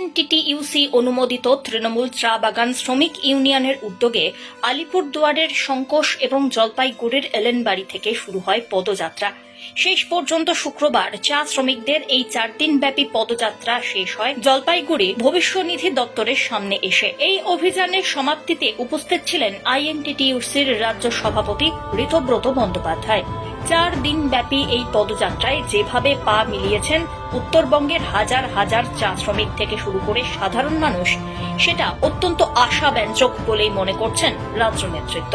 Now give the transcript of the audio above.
INTTUC অনুমোদিত তৃণমূল চা বাগান শ্রমিক ইউনিয়নের উদ্যোগে আলিপুরদুয়ারের সংকোষ এবং জলপাইগুড়ির এলেনবাড়ি থেকে শুরু হয় পদযাত্রা। শেষ পর্যন্ত শুক্রবার চা শ্রমিকদের এই চার দিনব্যাপী পদযাত্রা শেষ হয়। জলপাইগুড়ি ভবিষ্যনিধি দপ্তরের সামনে এসে এই অভিযানের সমাপ্তিতে উপস্থিত ছিলেন আইএনটিটিইউসির রাজ্য সভাপতি ঋতব্রত বন্দ্যোপাধ্যায়। চার দিনব্যাপী এই পদযাত্রায় যেভাবে পা মিলিয়েছেন, উত্তরবঙ্গের হাজার হাজার চা শ্রমিক থেকে শুরু করে সাধারণ মানুষ, সেটা অত্যন্ত আশাব্যঞ্জক বলেই মনে করছেন রাজ্য নেতৃত্ব।